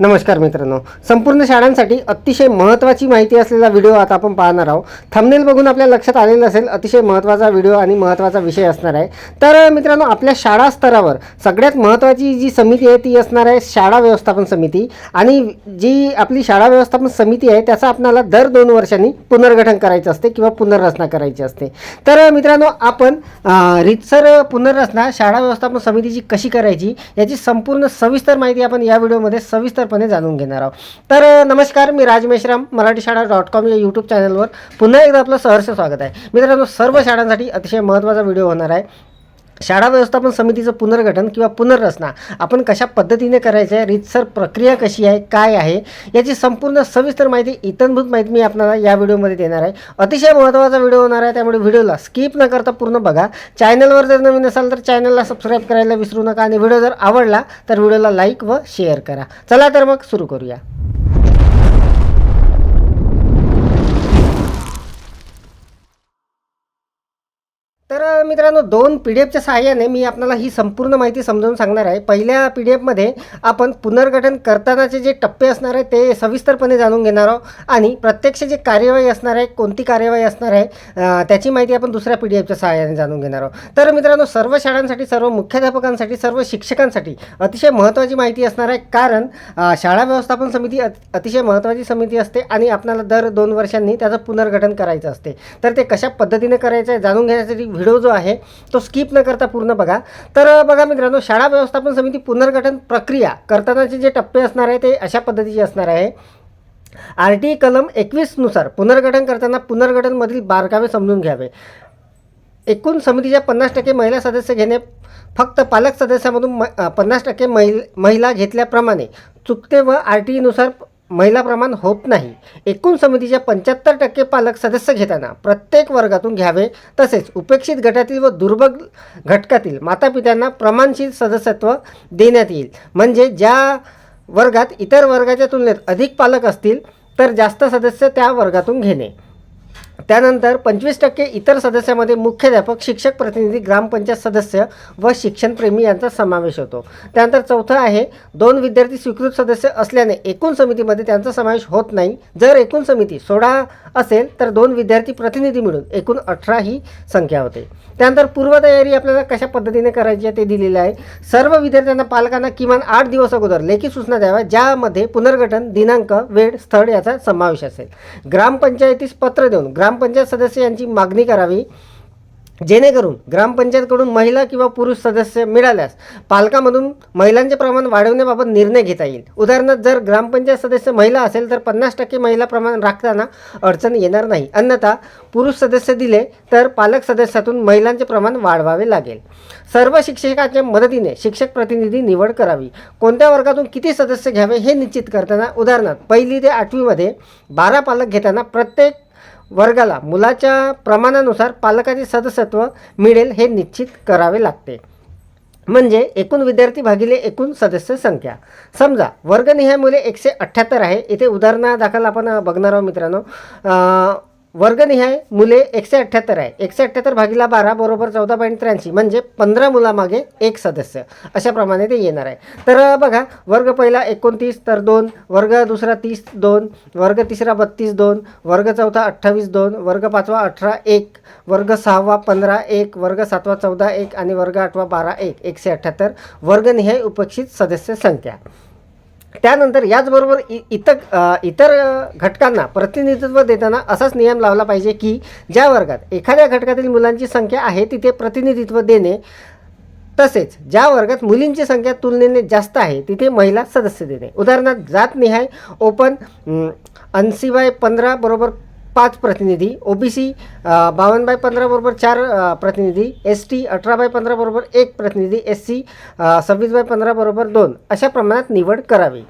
नमस्कार मित्रांनो. संपूर्ण शाळांसाठी अतिशय महत्त्वाची माहिती असलेला व्हिडिओ आता आपण पाहणार आहोत. थंबनेल बघून आपल्या लक्षात आलेलं असेल अतिशय महत्त्वाचा व्हिडिओ आणि महत्त्वाचा विषय असणार आहे. तर मित्रांनो आपल्या शाळा स्तरावर सगळ्यात महत्त्वाची जी समिती आहे ती असणार आहे शाळा व्यवस्थापन समिती. आणि जी आपली शाळा व्यवस्थापन समिती आहे त्याचं आपल्याला दर दोन वर्षांनी पुनर्गठन करायचं असते किंवा पुनर्रचना करायची असते. तर मित्रांनो आपण रितसर रीतसर पुनर्रचना शाळा व्यवस्थापन समितीची कशी करायची याची संपूर्ण सविस्तर माहिती आपण या व्हिडिओमध्ये सविस्तर सविस्तरपणे जाणून घेणार आहोत. तर नमस्कार मी राज मेश्राम मराठी शाळा डॉट कॉम या यूट्यूब चॅनलवर पुन्हा एकदा आपलं सहर्ष स्वागत आहे. मित्रांनो सर्व शाळांसाठी अतिशय महत्त्वाचा व्हिडिओ होणार आहे. शाळा व्यवस्थापन समितीचं पुनर्गठन किंवा पुनर्रचना आपण कशा पद्धतीने करायचं आहे रीतसर प्रक्रिया कशी आहे काय आहे याची संपूर्ण सविस्तर माहिती इतनभूत माहिती मी आपल्याला या व्हिडिओमध्ये देणार आहे. अतिशय महत्त्वाचा व्हिडिओ होणार आहे त्यामुळे व्हिडिओला स्किप न करता पूर्ण बघा. चॅनलवर जर नवीन असाल तर चॅनलला सबस्क्राईब करायला विसरू नका आणि व्हिडिओ जर आवडला तर व्हिडिओला लाईक व शेअर करा. चला तर मग सुरू करूया. तर मित्रांनो दोन पी डी एफच्या सहाय्याने मी आपल्याला ही संपूर्ण माहिती समजावून सांगणार आहे. पहिल्या पी डी एफमध्ये आपण पुनर्गठन करतानाचे जे टप्पे असणार आहे ते सविस्तरपणे जाणून घेणार आहोत. आणि प्रत्यक्ष जे कार्यवाही असणार आहे कोणती कार्यवाही असणार आहे त्याची माहिती आपण दुसऱ्या पी डी एफच्या सहाय्याने जाणून घेणार आहोत. तर मित्रांनो सर्व शाळांसाठी सर्व मुख्याध्यापकांसाठी सर्व शिक्षकांसाठी अतिशय महत्त्वाची माहिती असणार आहे. कारण शाळा व्यवस्थापन समिती अतिशय महत्त्वाची समिती असते आणि आपल्याला दर दोन वर्षांनी त्याचं पुनर्गठन करायचं असते. तर ते कशा पद्धतीने करायचं आहे जाणून घेण्यासाठी व्हिडिओ जो आहे. तो स्किप न करता पूर्ण बघा. तर बघा मित्रांनो शाळा व्यवस्थापन समिती पुनर्गठन प्रक्रिया करतानाचे जे टप्पे असणार आहे ते अशा पद्धतीचे असणार आहे. आर टी कलम एकवीसनुसार पुनर्गठन करताना पुनर्गठनमधील बारकावे समजून घ्यावे. एकूण समितीच्या पन्नास टक्के महिला सदस्य घेणे फक्त पालक सदस्यामधून म पन्नास टक्के महिल महिला घेतल्याप्रमाणे चुकते व आर टीनुसार महिला प्रमाण होत नाही. एकूण समितीच्या पंच्याहत्तर टक्के पालक सदस्य घेताना प्रत्येक वर्गातून घ्यावे तसेच उपेक्षित गटातील व दुर्बल घटकातील मातापित्यांना प्रमाणशील सदस्यत्व देण्यात येईल. म्हणजे ज्या वर्गात इतर वर्गाच्या तुलनेत अधिक पालक असतील तर जास्त सदस्य त्या वर्गातून घेणे. त्यानंतर पंचवीस टक्के इतर सदस्यामध्ये मुख्याध्यापक शिक्षक प्रतिनिधी ग्रामपंचायत सदस्य व शिक्षणप्रेमी यांचा समावेश होतो. त्यानंतर चौथं आहे दोन विद्यार्थी स्वीकृत सदस्य असल्याने एकूण समितीमध्ये त्यांचा समावेश होत नाही. जर एकूण समिती सोळा असेल तर दोन विद्यार्थी प्रतिनिधी मिळून एकूण अठरा ही संख्या होते. त्यानंतर पूर्वतयारी आपल्याला कशा पद्धतीने करायची आहे ते दिलेलं आहे. सर्व विद्यार्थ्यांना पालकांना किमान आठ दिवस अगोदर लेखी सूचना द्याव्या ज्यामध्ये पुनर्गठन दिनांक वेळ स्थळ याचा समावेश असेल. ग्रामपंचायतीस पत्र देऊन ग्राम ग्रामपंचायत सदस्य यांची मागणी करावी जेणेकरून ग्रामपंचायतकडून महिला किंवा पुरुष सदस्य मिळाल्यास पालकामधून महिलांचे प्रमाण वाढवण्याबाबत निर्णय घेता येईल. उदाहरणार्थ जर ग्रामपंचायत सदस्य महिला असेल तर पन्नास टक्के महिला प्रमाण राखताना अडचण येणार नाही. अन्यथा पुरुष सदस्य दिले तर पालक सदस्यातून महिलांचे प्रमाण वाढवावे लागेल. सर्व शिक्षकाच्या मदतीने शिक्षक प्रतिनिधी निवड करावी. कोणत्या वर्गातून किती सदस्य घ्यावे हे निश्चित करताना उदाहरणार्थ पहिली ते आठवीमध्ये बारा पालक घेताना प्रत्येक वर्गाला मुलाच्या प्रमाणानुसार पालकाचे सदस्यत्व मिळेल हे निश्चित करावे लागते. म्हणजे एकूण विद्यार्थी भागिले एकूण सदस्य संख्या. समजा वर्गनिहाय मुले एकशे अठ्ठ्याहत्तर आहे. इथे उदाहरणादाखल आपण बघणार आहोत मित्रांनो. वर्गनिहाय मुले एकशे अठ्ठ्याहत्तर आहे. एकशे अठ्ठ्याहत्तर भागीला बारा बरोबर चौदा पॉईंट त्र्याऐंशी म्हणजे पंधरा मुलामागे एक सदस्य. अशाप्रमाणे ते येणार आहे. तर बघा वर्ग पहिला एकोणतीस तर दोन. वर्ग दुसरा तीस दोन. वर्ग तिसरा बत्तीस दोन. वर्ग चौथा अठ्ठावीस दोन. वर्ग पाचवा अठरा एक. वर्ग सहावा पंधरा एक. वर्ग सातवा चौदा एक. आणि वर्ग आठवा बारा एक. एकशे अठ्ठ्याहत्तर वर्गनिहाय उपेक्षित सदस्य संख्या. त्यानंतर याचबरोबर इ इतर इतर घटकांना प्रतिनिधित्व देताना असाच नियम लावला पाहिजे की ज्या वर्गात एखाद्या घटकातील मुलांची संख्या आहे तिथे प्रतिनिधित्व देणे. तसेच ज्या वर्गात मुलींची संख्या तुलनेने जास्त आहे तिथे महिला सदस्य देणे. उदाहरणार्थ जातनिहाय ओपन ऐंशी बाय पंधरा बरोबर पाच प्रतिनिधी ओ बी सी बावन्न बाय पंधरा बरोबर चार प्रतिनिधी एस टी अठरा बाय पंधरा बरोबर एक प्रतिनिधी एस सी सव्वीस बाय पंधरा बरोबर दोन. अशा प्रमाणात निवड करावी.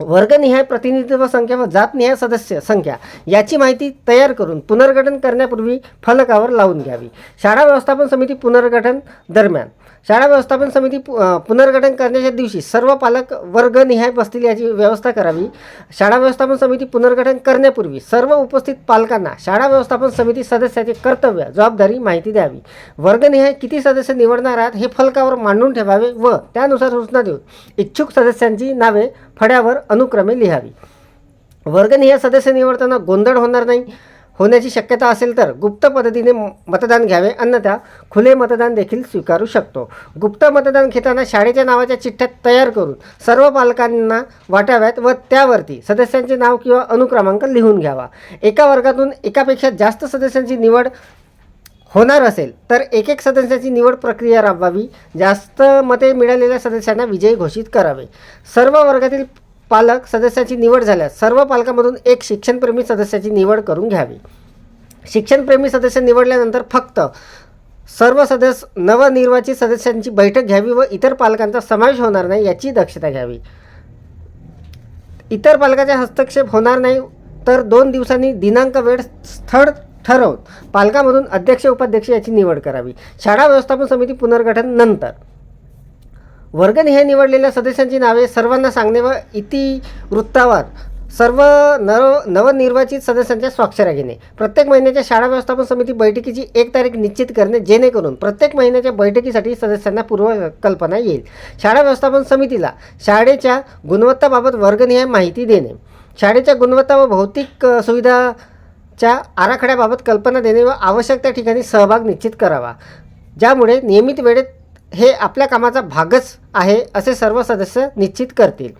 वर्गनिहाय प्रतिनिधित्व संख्या व जातनिहाय सदस्य संख्या याची माहिती तयार करून पुनर्गठन करण्यापूर्वी फलकावर लावून घ्यावी. शाळा व्यवस्थापन समिती पुनर्गठन दरम्यान शाळा व्यवस्थापन समिती पु पुनर्गठन करण्याच्या दिवशी सर्व पालक वर्गनिहाय बसतील याची व्यवस्था करावी. शाळा व्यवस्थापन समिती पुनर्गठन करण्यापूर्वी सर्व उपस्थित पालकांना शाळा व्यवस्थापन समिती सदस्याचे कर्तव्य जबाबदारी माहिती द्यावी. वर्गनिहाय किती सदस्य निवडणार आहात हे फलकावर मांडून ठेवावे व त्यानुसार सूचना देऊन इच्छुक सदस्यांची नावे फड्यावर अनुक्रमे लिहावी. वर्गनिहाय सदस्य निवडताना गोंधळ होणार नाही. होण्याची शक्यता असेल तर गुप्त पद्धतीने मतदान घ्यावे अन्यथा खुले मतदान देखील स्वीकारू शकतो. गुप्त मतदान घेताना शाळेच्या नावाच्या चिठ्ठ्या तयार करून सर्व पालकांना वाटाव्यात व त्यावरती सदस्यांचे नाव किंवा अनुक्रमांक लिहून घ्यावा. एका वर्गातून एकापेक्षा जास्त सदस्यांची निवड होणार असेल तर एक एक सदस्याची निवड प्रक्रिया राबवावी. जास्त मते मिळालेल्या सदस्यांना विजयी घोषित करावे. सर्व वर्गातील पालक सदस्याची निवड झाल्यास सर्व पालकामधून एक शिक्षणप्रेमी सदस्याची निवड करून घ्यावी. शिक्षणप्रेमी सदस्य निवडल्यानंतर फक्त सर्व सदस्य नवनिर्वाचित सदस्यांची बैठक घ्यावी व इतर पालकांचा समावेश होणार नाही याची दक्षता घ्यावी. इतर पालकाचा हस्तक्षेप होणार नाही तर दोन दिवसांनी दिनांक वेळ स्थळ ठरवून पालकामधून अध्यक्ष उपाध्यक्ष याची निवड करावी. शाळा व्यवस्थापन समिती पुनर्गठन नंतर. वर्गनिहाय निवडलेल्या सदस्यांची नावे सर्वांना सांगणे व इतिवृत्तावर सर्व नव नवनिर्वाचित सदस्यांच्या स्वाक्षऱ्या घेणे. प्रत्येक महिन्याच्या शाळा व्यवस्थापन समिती बैठकीची एक तारीख निश्चित करणे जेणेकरून प्रत्येक महिन्याच्या बैठकीसाठी सदस्यांना पूर्व कल्पना येईल. शाळा व्यवस्थापन समितीला शाळेच्या गुणवत्ताबाबत वर्गनिहाय माहिती देणे. शाळेच्या गुणवत्ता व भौतिक सुविधाच्या आराखड्याबाबत कल्पना देणे व आवश्यक त्या ठिकाणी सहभाग निश्चित करावा. ज्यामुळे नियमित वेळेत हे आपल्या कामाचा भागच आहे असे सर्व सदस्य निश्चित करतील.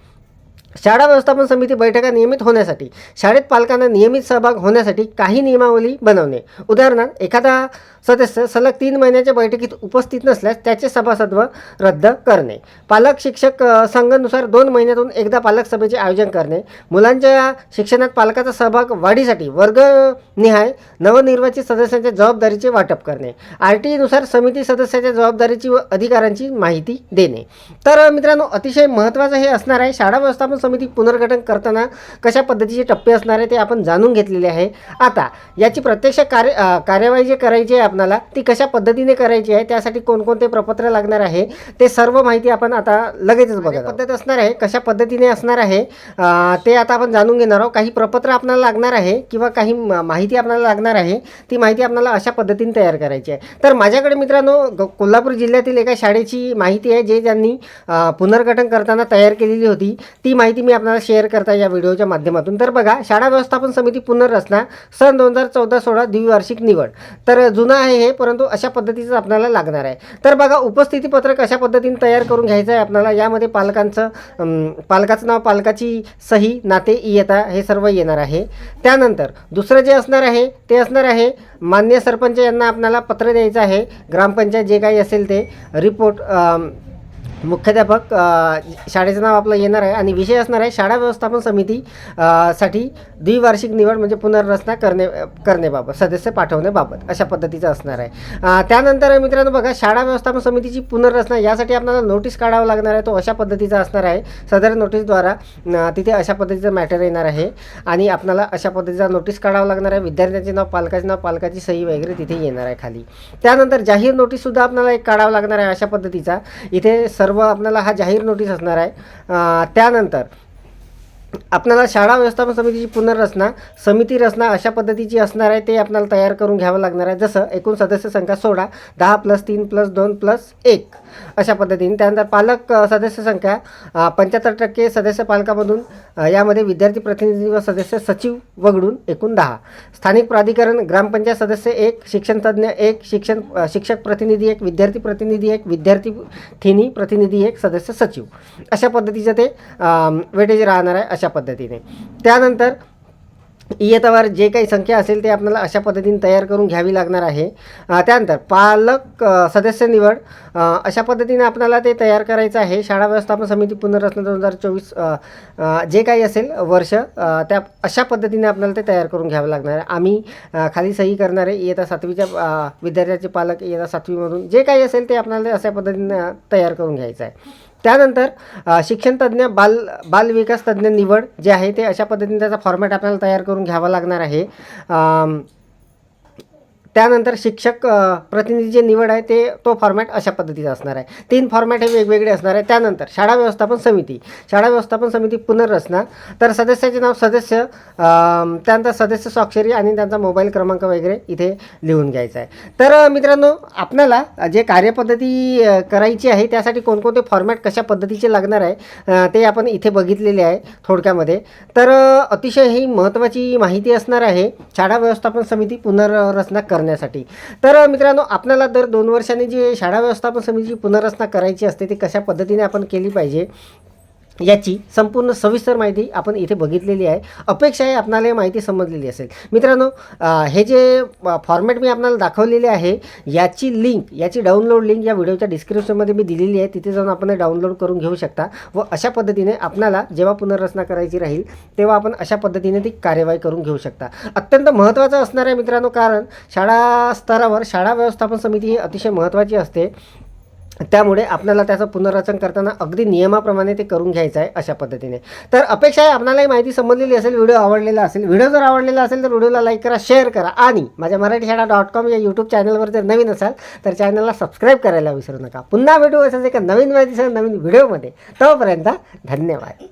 शाळा व्यवस्थापन समिती बैठका नियमित होण्यासाठी शाळेत पालकांना नियमित सहभाग होण्यासाठी काही नियमावली बनवणे. उदाहरणार्थ एखादा सदस्य सलग तीन महिन्याच्या बैठकीत उपस्थित नसल्यास त्याचे सभासदत्व रद्द करणे. पालक शिक्षक संघानुसार दोन महिन्यातून एकदा पालक सभेचे आयोजन करणे. मुलांच्या शिक्षणात पालकाचा सहभाग वाढीसाठी वर्गनिहाय नवनिर्वाचित सदस्यांच्या जबाबदारीचे वाटप करणे. आर टी नुसार समिती सदस्याच्या जबाबदारीची व अधिकारांची माहिती देणे. तर मित्रांनो अतिशय महत्त्वाचं हे असणार आहे शाळा व्यवस्थापन समिती पुनर्गठन करताना कशा पद्धतीचे टप्पे असणार आहे ते आपण जाणून घेतलेले आहे. आता याची प्रत्यक्ष कार्य कार्यवाही जे करायची आहे आपणाला ती कशा पद्धतीने करायची आहे त्यासाठी कोणकोणते प्रपत्र लागणार आहे ते सर्व माहिती आपण आता लगेचच बघा पद्धत असणार आहे कशा पद्धतीने असणार आहे ते आता आपण जाणून घेणार आहोत. काही प्रपत्र आपल्याला लागणार आहे किंवा काही माहिती आपल्याला लागणार आहे ती माहिती आपल्याला अशा पद्धतीने तयार करायची आहे. तर माझ्याकडे मित्रांनो ग- कोल्हापूर जिल्ह्यातील एका शाळेची माहिती आहे जे ज्यांनी पुनर्गठन करताना तयार केलेली होती. ती माहिती मी आपल्याला शेअर करता या व्हिडिओच्या माध्यमातून. तर बघा शाळा व्यवस्थापन समिती पुनर्रचना सन दोन हजार चौदा सोळा द्विवार्षिक निवड. तर जुनं आहे हे परंतु अशा पद्धतीचं आपल्याला लागणार आहे. तर बघा उपस्थिती पत्रक अशा पद्धतीने तयार करून घ्यायचं आहे आपल्याला? यामध्ये पालकांचं पालकाचं नाव पालकाची सही नाते इयता हे सर्व येणार आहे. त्यानंतर दुसरं जे असणार आहे ते असणार आहे मान्य सरपंच यांना आपल्याला पत्र द्यायचं आहे. ग्रामपंचायत जे काही असेल ते रिपोर्ट मुख्याध्यापक शाळेचं नाव आपलं येणार आहे आणि विषय असणार आहे शाळा व्यवस्थापन समिती साठी द्विवार्षिक निवड म्हणजे पुनर्रचना करणे करण्याबाबत सदस्य पाठवण्याबाबत अशा पद्धतीचं असणार आहे. त्यानंतर मित्रांनो बघा शाळा व्यवस्थापन समितीची पुनर्रचना यासाठी आपल्याला नोटीस काढावं लागणार आहे तो अशा पद्धतीचा असणार आहे. सदर नोटीसद्वारा तिथे अशा पद्धतीचं मॅटर येणार आहे आणि आपल्याला अशा पद्धतीचा नोटीस काढावं लागणार आहे. विद्यार्थ्यांचे नाव पालकाचे नाव पालकाची सही वगैरे तिथे येणार आहे खाली. त्यानंतर जाहीर नोटीससुद्धा आपल्याला एक काढावं लागणार आहे अशा पद्धतीचा. इथे सर्व आपल्याला हा जाहीर नोटीस असणार आहे. त्यानंतर आपल्याला शाळा व्यवस्थापन समितीची पुनर्रचना समिती रचना अशा पद्धतीची असणार आहे ते आपल्याला तयार करून घ्यावं लागणार आहे. जसं एकूण सदस्य संख्या सोळा दहा प्लस तीन प्लस दोन प्लस एक अशा पद्धतीने. त्यानंतर पालक सदस्य संख्या पंच्याहत्तर टक्के सदस्य पालकामधून यामध्ये विद्यार्थी प्रतिनिधी व सदस्य सचिव वगळून एकूण दहा. स्थानिक प्राधिकरण ग्रामपंचायत सदस्य एक शिक्षणतज्ज्ञ एक शिक्षण शिक्षक प्रतिनिधी एक विद्यार्थी प्रतिनिधी एक विद्यार्थी थिनी प्रतिनिधी एक सदस्य सचिव. अशा पद्धतीचं ते वेटेज राहणार आहे. अशा पद्धतीने. त्यानंतर इयतावर जे काही संख्या असेल ते आपल्याला अशा पद्धतीने तयार करून घ्यावी लागणार आहे. त्यानंतर पालक सदस्य निवड अशा पद्धतीने आपल्याला ते तयार करायचं आहे. शाळा व्यवस्थापन समिती पुनर्रचना दोन हजार चोवीस जे काही असेल वर्ष त्या अशा पद्धतीने आपल्याला ते तयार करून घ्यावं लागणार आहे. आम्ही खाली सही करणारे इयत्ता सातवीच्या विद्यार्थ्याचे पालक इयत्ता सातवीमधून जे काही असेल ते आपल्याला अशा पद्धतीने तयार करून घ्यायचं आहे. त्यानंतर अ, शिक्षणतज्ज्ञ बाल बालविकास तज्ज्ञ निवड जे आहे ते अशा पद्धतीने त्याचा फॉर्मॅट आपल्याला तयार करून घ्यावा लागणार आहे. त्यानंतर शिक्षक प्रतिनिधी प्रतिनिधीची निवड आहे ते तो फॉर्मॅट अशा पद्धतीचा असणार आहे. तीन फॉर्मॅट हे वेगवेगळे असणार आहे. त्यानंतर शाळा व्यवस्थापन समिती. शाळा व्यवस्थापन समिती पुनर्रचना. तर सदस्याचे नाव सदस्य त्यानंतर सदस्य स्वाक्षरी आणि त्यांचा मोबाईल क्रमांक वगैरे इथे लिहून घ्यायचा आहे. तर मित्रांनो आपल्याला जे कार्यपद्धती करायची आहे त्यासाठी कोणकोणते फॉर्मॅट कशा पद्धतीचे लागणार आहे ते आपण इथे बघितलेले आहे थोडक्यामध्ये. तर अतिशय ही महत्त्वाची माहिती असणार आहे. शाळा व्यवस्थापन समिती पुनर्रचना करण्यासाठी. तर मित्रांनो आपल्याला दर दोन वर्षांनी जी शाळा व्यवस्थापन समितीची पुनर्रचना करायची असते ती कशा पद्धतीने आपण केली पाहिजे? याची संपूर्ण सविस्तर माहिती आपण इथे बघितलेली आहे. अपेक्षा आहे आपणाला माहिती समजलेली असेल. मित्रांनो हे जे फॉर्मॅट मी आपल्याला दाखवलेले आहे याची लिंक याची डाउनलोड लिंक या व्हिडिओच्या डिस्क्रिप्शनमध्ये मी दिलेली आहे. तिथे जाऊन आपण डाउनलोड करून घेऊ शकता व अशा पद्धतीने आपणाला जेव्हा पुनर्रचना करायची राहील तेव्हा आपण अशा पद्धतीने ती कार्यवाही करून घेऊ शकता. अत्यंत महत्त्वाचं असणार आहे मित्रांनो कारण शाळा स्तरावर शाळा व्यवस्थापन समिती ही अतिशय महत्त्वाची असते. त्यामुळे आपल्याला त्याचं पुनर्रचन करताना अगदी नियमाप्रमाणे ते करून घ्यायचं आहे अशा पद्धतीने. तर अपेक्षा आहे आपल्यालाही माहिती समजलेली असेल व्हिडिओ आवडलेला असेल व्हिडिओ जर आवडलेला असेल तर व्हिडिओला लाईक करा शेअर करा आणि माझ्या मराठी शाळा डॉट कॉम या यूट्यूब चॅनलवर जर नवीन असाल तर चॅनलला सबस्क्राईब करायला विसरू नका. पुन्हा भेटू असंच एका नवीन माहितीसह नवीन व्हिडिओमध्ये. तोपर्यंत धन्यवाद.